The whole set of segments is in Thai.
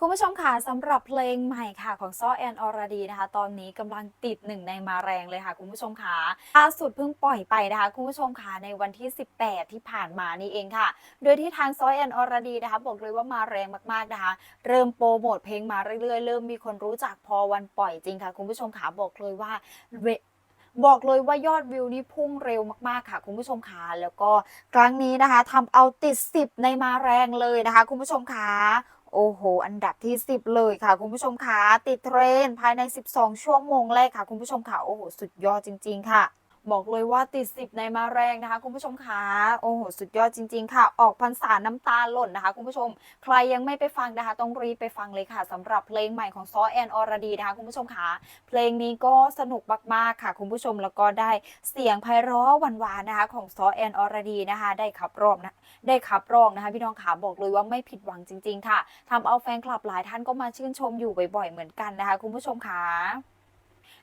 คุณผู้ชมค่ะสำหรับเพลงใหม่ค่ะของซ้อแอนอรดีนะคะ ตอนนี้กำลังติดหนึ่งในมาแรงเลยค่ะ คุณผู้ชมค่ะล่าสุดเพิ่งปล่อยไปนะคะ คุณผู้ชมค่ะในวันที่ 18 ที่ผ่านมานี่เองค่ะ โดยที่ทางซ้อแอนอรดีนะคะ บอกเลยว่ามาแรงมากๆนะคะ เริ่มโปรโมทเพลงมาเรื่อยๆ เริ่มมีคนรู้จักพอวันปล่อยจริงค่ะ คุณผู้ชมค่ะบอกเลยว่าบอกเลยว่ายอดวิวนี่พุ่งเร็วมากๆค่ะ คุณผู้ชมค่ะแล้วก็ครั้งนี้นะคะทำเอาติด 10 ในมาแรงเลยนะคะ คุณผู้ชมค่ะ โอ้โห อันดับที่ 10 เลยค่ะ คุณผู้ชมค่ะติดเทรนด์ภายใน 12 ชั่วโมงแรกค่ะ คุณผู้ชมค่ะโอ้โห สุดยอดจริง ๆ ค่ะ บอกเลยว่าติด10ในมาแรงนะคะ คุณผู้ชมคะโอ้โหสุดยอดจริง ๆ ค่ะ ออกพรรษาน้ำตาหล่นนะคะ คุณผู้ชม ใครยังไม่ไปฟังนะคะ ต้องรีบไปฟังเลยค่ะสำหรับเพลงใหม่ของซอแอนอรดีนะคะ คุณผู้ชมคะเพลงนี้ก็สนุกมากๆค่ะ คุณผู้ชมแล้วก็ได้เสียงไพเราะหวานๆนะคะ ของซอแอนอรดีนะคะ ได้ขับร้องนะได้ขับร้องนะคะ พี่น้องขาบอกเลยว่าไม่ผิดหวังจริง ๆ ค่ะทำเอาแฟนคลับหลายท่านก็มาชื่นชมอยู่บ่อยๆเหมือนกันนะคะ คุณผู้ชมคะ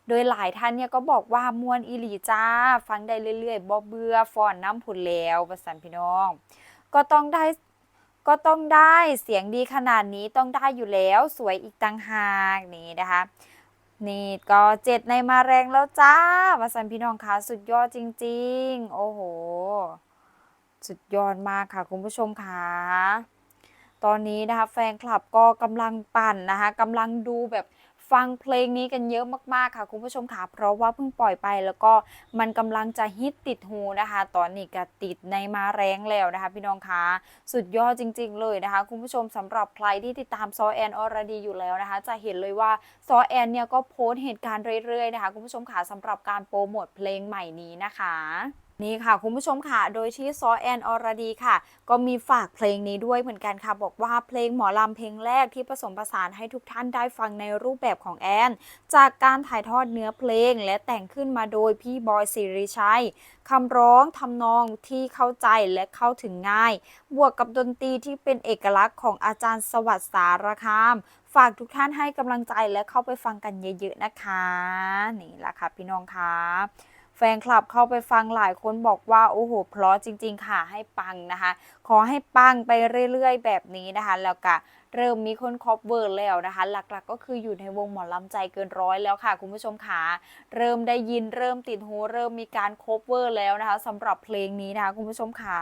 โดยหลายท่านเนี่ยก็บอกว่ามวนอีหลีจ้า ฟังได้เรื่อยๆบ่เบื่อฟอนน้ำผุนแล้วประสันพี่น้อง ก็ต้องได้ก็ต้องได้เสียงดีขนาดนี้ต้องได้อยู่แล้วสวยอีกต่างหากนี่นะคะ นี่ก็เจ็ดในมาแรงแล้วจ้าประสันพี่น้องคะสุดยอดจริง ๆ โอ้โห สุดยอดมากค่ะคุณผู้ชมค่ะตอนนี้นะคะแฟนคลับก็กำลังปั่นนะคะกำลังดูแบบ ฟังเพลงนี้กันเยอะมากๆค่ะคุณผู้ชมค่ะ เพราะว่าเพิ่งปล่อยไปแล้วก็มันกำลังจะฮิตติดหูนะคะ ตอนนี้ก็ติดในมาแรงแล้วนะคะ พี่น้องคะสุดยอดจริง ๆ เลยนะคะ คุณผู้ชมสำหรับใครที่ติดตามซอแอนอรดีอยู่แล้วนะคะ จะเห็นเลยว่าซอแอนเนี่ยก็โพสต์เหตุการณ์เรื่อยๆนะคะคุณผู้ชมค่ะสำหรับการโปรโมทเพลงใหม่นี้นะคะ นี่ค่ะ คุณผู้ชมค่ะ โดยที่ซอแอนอรดีค่ะ ก็มีฝากเพลงนี้ด้วยเหมือนกันค่ะ บอกว่าเพลงหมอลำเพลงแรกที่ผสมผสานให้ทุกท่านได้ฟังในรูปแบบของแอน จากการถ่ายทอดเนื้อเพลงและแต่งขึ้นมาโดยพี่บอยสิริชัยคำร้องทำนองที่เข้าใจและเข้าถึงง่าย บวกกับดนตรีที่เป็นเอกลักษณ์ของอาจารย์สวัสดิ์สารคาม ฝากทุกท่านให้กำลังใจและเข้าไปฟังกันเยอะๆนะคะ นี่แหละค่ะพี่น้องคะ แฟนคลับเข้าไปฟังหลายคนบอกว่าโอ้โหเพราะจริง ๆ ค่ะให้ปังนะคะ ขอให้ปังไปเรื่อย ๆ แบบนี้นะคะ แล้วก็ เริ่มมีคนคอปเวอร์แล้วนะคะ หลักๆก็คืออยู่ในวงหมอลำใจเกินร้อยแล้วค่ะ คุณผู้ชมค่ะเริ่มได้ยินเริ่มติดหูเริ่มมีการคอปเวอร์แล้วนะคะสำหรับเพลงนี้นะคะ คุณผู้ชมค่ะ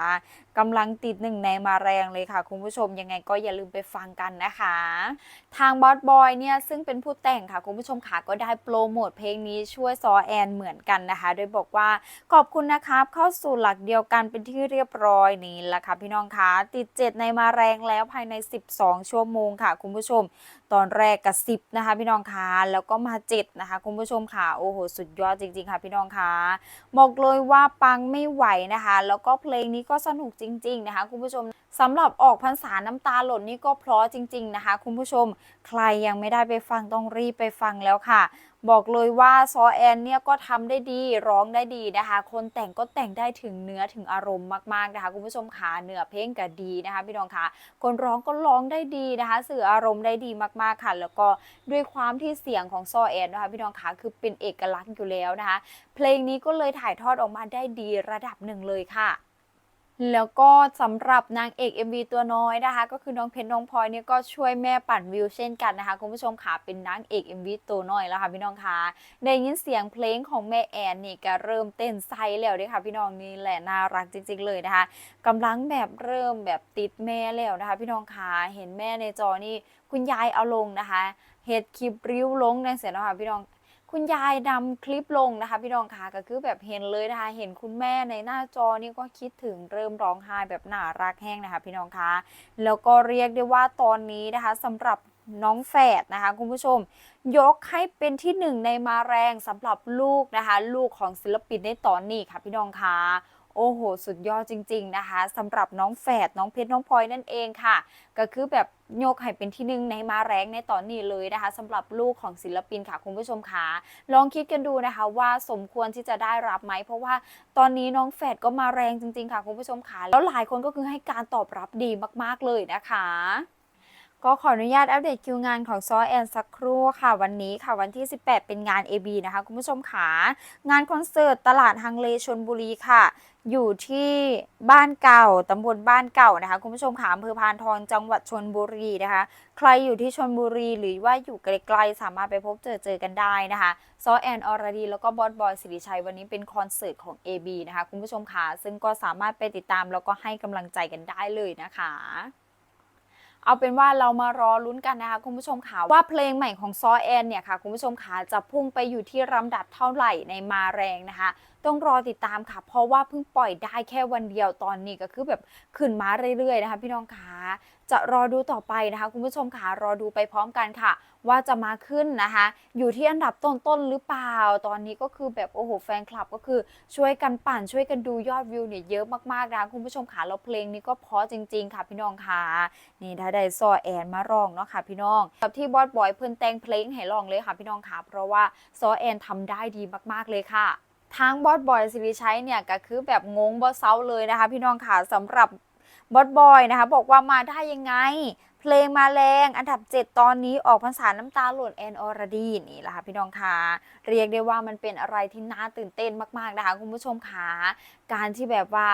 กำลังติดหนึ่งในมาแรงเลยค่ะ คุณผู้ชมยังไงก็อย่าลืมไปฟังกันนะคะ ทางบอสบอยเนี่ยซึ่งเป็นผู้แต่งค่ะ คุณผู้ชมค่ะก็ได้โปรโมทเพลงนี้ช่วยซอแอนเหมือนกันนะคะ โดยบอกว่าขอบคุณนะครับเข้าสู่หลักเดียวกันเป็นที่เรียบร้อยนี่แหละค่ะพี่น้องคะติด7ในมาแรงแล้วภายใน 12 ชั่วโมงค่ะคุณผู้ชม ตอนแรกกับ10นะคะพี่น้องคะแล้วก็มา7นะคะคุณผู้ชมค่ะโอ้โหสุดยอดจริง ๆ ค่ะพี่น้องคะบอกเลยว่าปังไม่ไหวนะคะ แล้วก็เพลงนี้ก็สนุกจริง ๆ นะคะคุณผู้ชมสำหรับออกพรรษาน้ำตาหล่นนี่ก็เพราะจริง ๆนะคะ คุณผู้ชมใครยังไม่ได้ไปฟังต้องรีบไปฟังแล้วค่ะบอกเลยว่าซอแอนเนี่ยก็ทำได้ดีร้องได้ดีนะคะ คนแต่งก็แต่งได้ถึงเนื้อถึงอารมณ์มากๆนะคะ คุณผู้ชมขาเนื้อเพลงก็ดีนะคะ พี่น้องคะคนร้องก็ร้องได้ดีนะคะ สื่ออารมณ์ได้ดีมากๆค่ะ แล้วก็ด้วยความที่เสียงของซอแอนนะคะพี่น้องคะคือเป็นเอกลักษณ์อยู่แล้วนะคะ เพลงนี้ก็เลยถ่ายทอดออกมาได้ดีระดับหนึ่งเลยค่ะ แล้วก็สำหรับนางเอก MV ตัวน้อยนะคะ ก็คือน้องเพชรน้องพลอยเนี่ยก็ช่วยแม่ปั่นวิวเช่นกันนะคะคุณผู้ชมค่ะเป็นนางเอก MV ตัวน้อยแล้วค่ะพี่น้องคะได้ยินเสียงเพลงของแม่แอนนี่ก็เริ่มเต้นไซแล้วด้วยค่ะ พี่น้องนี่แหละน่ารักจริง ๆ เลยนะคะกำลังแบบเริ่มแบบติดแม่แล้วนะคะ พี่น้องคะเห็นแม่ในจอนี่คุณยายเอาลงนะคะเฮ็ดคลิปริ้วลงในเสียงนะคะพี่น้อง คุณยายนำคลิปลงนะคะพี่น้องคะก็คือแบบเห็นเลยนะคะ เห็นคุณแม่ในหน้าจอนี่ก็คิดถึงเริ่มร้องไห้แบบน่ารักแห้งนะคะ พี่น้องคะแล้วก็เรียกได้ว่าตอนนี้นะคะสำหรับน้องแฝดนะคะคุณผู้ชม ยกให้เป็นที่หนึ่งในมาแรงสำหรับลูกนะคะ ลูกของศิลปินในตอนนี้ค่ะพี่น้องคะ โอ้โห สุดยอดจริง ๆ นะคะสำหรับน้องแฝดน้องเพชรน้องพลอยนั่นเองค่ะ ก็คือแบบโยกให้เป็นที่หนึ่งในมาแรงในตอนนี้เลยนะคะสำหรับลูกของศิลปินค่ะคุณผู้ชมคะลองคิดกันดูนะคะว่าสมควรที่จะได้รับไหม เพราะว่าตอนนี้น้องแฝดก็มาแรงจริง ๆ ค่ะคุณผู้ชมคะแล้วหลายคนก็คือให้การตอบรับดีมาก ๆเลยนะคะ ก็ขออนุญาตอัปเดตคิวงานของซอแอนสักครู่ค่ะวันนี้ค่ะวันที่ 18 เป็นงาน AB นะคะ คุณผู้ชมขางานคอนเสิร์ตตลาดฮังเลชนบุรีค่ะ อยู่ที่บ้านเก่าตำบลบ้านเก่านะคะ คุณผู้ชมขาอำเภอพานทองจังหวัดชนบุรีนะคะ ใครอยู่ที่ชนบุรีหรือว่าอยู่ไกลๆสามารถไปพบเจอเจอกันได้นะคะซอแอนอรดีแล้วก็บอสบอยสิริชัยวันนี้เป็นคอนเสิร์ตของ AB นะคะ คุณผู้ชมขาซึ่งก็สามารถไปติดตามแล้วก็ให้กำลังใจกันได้เลยนะคะ เอาเป็นว่าเรามารอลุ้นกันนะคะคุณผู้ชมค่ะว่าเพลงใหม่ของซอแอนเนี่ยค่ะคุณผู้ชมค่ะจะพุ่งไปอยู่ที่ลำดับเท่าไหร่ในมาแรงนะคะ ต้องรอติดตามค่ะ เพราะว่าเพิ่งปล่อยได้แค่วันเดียวตอนนี้ก็คือแบบขึ้นมาเรื่อยๆนะคะ พี่น้องคะ จะรอดูต่อไปนะคะ คุณผู้ชมค่ะรอดูไปพร้อมกันค่ะ ว่าจะมาขึ้นนะคะ อยู่ที่อันดับต้นๆหรือเปล่า ตอนนี้ก็คือแบบโอ้โหแฟนคลับก็คือช่วยกันปั่นช่วยกันดูยอดวิวเนี่ยเยอะมากๆนะคะคุณผู้ชมค่ะแล้วเพลงนี้ก็เพราะจริง ๆ ค่ะพี่น้องค่ะนี่ถ้าได้ซอแอนมาร้องเนาะค่ะพี่น้องกับที่บอสบอยเพิ่นแต่งเพลงให้ร้องเลยค่ะพี่น้องค่ะเพราะว่าซอแอนทำได้ดีมากๆเลยค่ะทางบอสบอยสิริชัยเนี่ยก็คือแบบงงบอสเซาเลยนะคะ พี่น้องค่ะสำหรับ บอสบอยนะคะบอกว่ามาได้ยังไง เพลงมาแรงอันดับ 7 ตอนนี้ออกพรรษาน้ำตาหล่นแอนอรดีนี่แหละค่ะพี่น้องคะเรียกได้ว่ามันเป็นอะไรที่น่าตื่นเต้นมากๆนะคะคุณผู้ชมคะการที่แบบว่า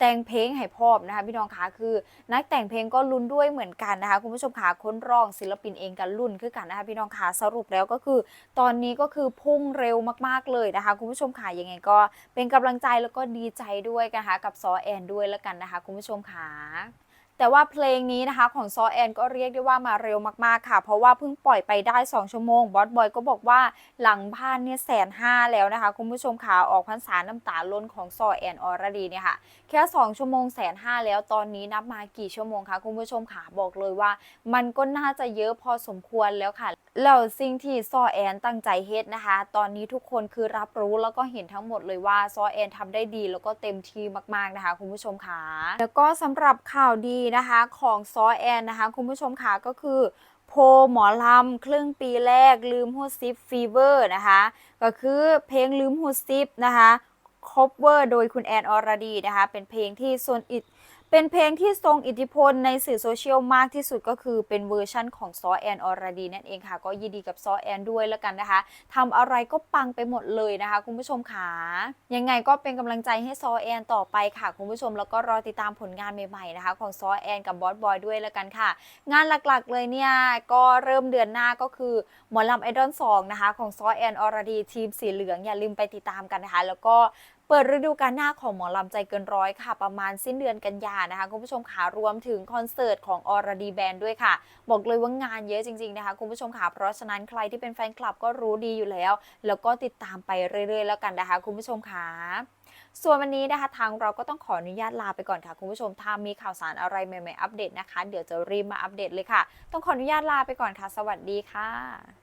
แต่งเพลงให้พร้อมนะคะพี่น้องคะคือนักแต่งเพลงก็ลุ้นด้วยเหมือนกันนะคะคุณผู้ชมคะคนร้องศิลปินเองกันลุ้นคือกันนะคะพี่น้องคะสรุปแล้วก็คือ ตอนนี้ก็คือพุ่งเร็วมากๆเลยนะคะคุณผู้ชมคะยังไงก็เป็นกำลังใจแล้วก็ดีใจด้วยนะคะกับซอแอนด้วยแล้วกันนะคะคุณผู้ชมคะ แต่ว่าเพลงนี้นะคะของซอแอน ก็เรียกได้ว่ามาเร็วมากๆค่ะ เพราะว่าเพิ่งปล่อยไปได้ 2 ชั่วโมงบอสบอยก็บอกว่าหลังบ้านเนี่ยแสนห้าแล้วนะคะ คุณผู้ชมค่ะออกพรรษาน้ำตาล้นของซอแอนออรดีเนี่ยค่ะแค่ 2 ชั่วโมงแสนห้าแล้วตอนนี้นับมากี่ชั่วโมงคะคุณผู้ชมค่ะบอกเลยว่า มันก็น่าจะเยอะพอสมควรแล้วค่ะแล้วสิ่งที่ซอแอนตั้งใจเฮ็ดนะคะ ตอนนี้ทุกคนคือรับรู้แล้วก็เห็นทั้งหมดเลยว่าซอแอนทำได้ดีแล้วก็เต็มที่มากๆนะคะ คุณผู้ชมค่ะแล้วก็สำหรับข่าวดีนะคะของซอแอนนะคะ คุณผู้ชมค่ะก็คือโพหมอลำครึ่งปีแรกลืมฮูดซิปฟีเวอร์นะคะ ก็คือเพลงลืมฮูดซิปนะคะคบเวอร์โดยคุณแอนอรดีนะคะ เป็นเพลงที่ส่วนอิด เป็นเพลงที่ทรงอิทธิพลในสื่อโซเชียลมากที่สุดก็คือเป็นเวอร์ชั่นของซอแอนอรดีนั่นเองค่ะ ก็ยินดีกับซอแอนด้วยแล้วกันนะคะทำอะไรก็ปังไปหมดเลยนะคะ คุณผู้ชมค่ะยังไงก็เป็นกำลังใจให้ซอแอนต่อไปค่ะ คุณผู้ชมแล้วก็รอติดตามผลงานใหม่ๆนะคะ ของซอแอนกับบอสบอยด้วยแล้วกันค่ะ งานหลักๆเลยเนี่ยก็เริ่มเดือนหน้าก็คือหมอลำไอดอลสองนะคะของซอแอนอรดีทีมสีเหลืองอย่าลืมไปติดตามกันนะคะ แล้วก็ เปิดฤดูกาลหน้าของหมอลำใจเกินร้อยค่ะ ประมาณสิ้นเดือนกันยานะคะคุณผู้ชมขารวมถึงคอนเสิร์ตของออร์ดีแบนด์ด้วยค่ะ บอกเลยว่างานเยอะจริงๆนะคะคุณผู้ชมค่ะเพราะฉะนั้นใครที่เป็นแฟนคลับก็รู้ดีอยู่แล้ว แล้วก็ติดตามไปเรื่อยๆ แล้วกันนะคะคุณผู้ชมค่ะส่วนวันนี้นะคะทางเราก็ต้องขออนุญาตลาไปก่อนค่ะ คุณผู้ชมถ้ามีข่าวสารอะไรใหม่ๆอัปเดตนะคะ เดี๋ยวจะรีบมาอัปเดตเลยค่ะ ต้องขออนุญาตลาไปก่อนค่ะ สวัสดีค่ะ